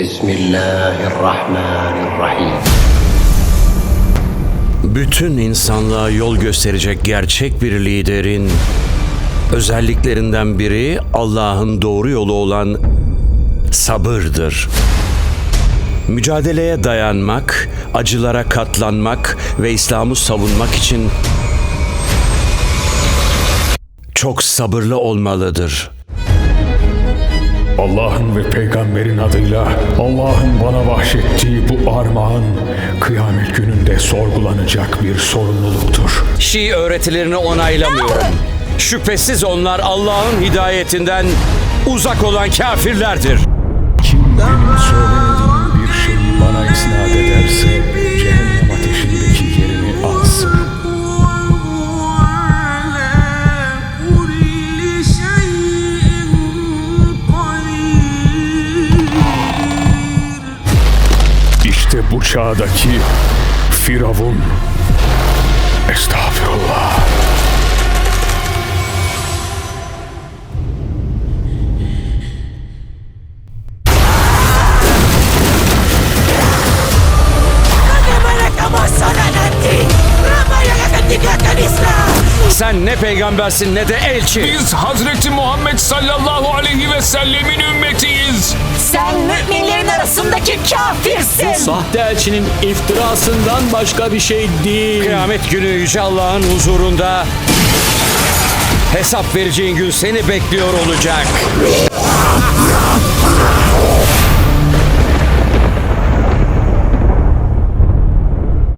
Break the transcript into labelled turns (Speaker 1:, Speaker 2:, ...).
Speaker 1: Bismillahirrahmanirrahim.
Speaker 2: Bütün insanlığa yol gösterecek gerçek bir liderin özelliklerinden biri Allah'ın doğru yolu olan sabırdır. Mücadeleye dayanmak, acılara katlanmak ve İslam'ı savunmak için çok sabırlı olmalıdır.
Speaker 3: Allah'ın ve peygamberin adıyla Allah'ın bana bahşettiği bu armağan kıyamet gününde sorgulanacak bir sorumluluktur.
Speaker 2: Şii öğretilerini onaylamıyorum. Şüphesiz onlar Allah'ın hidayetinden uzak olan kafirlerdir.
Speaker 3: İşte bu çağdaki Firavun. Estağfirullah.
Speaker 2: Sen ne peygambersin ne de elçi.
Speaker 4: Biz Hazreti Muhammed sallallahu aleyhi ve sellemin ümmetiyiz.
Speaker 5: Kafirsin.
Speaker 6: Sahte elçinin iftirasından başka bir şey değil.
Speaker 2: Kıyamet günü Yüce Allah'ın huzurunda hesap vereceğin gün seni bekliyor olacak.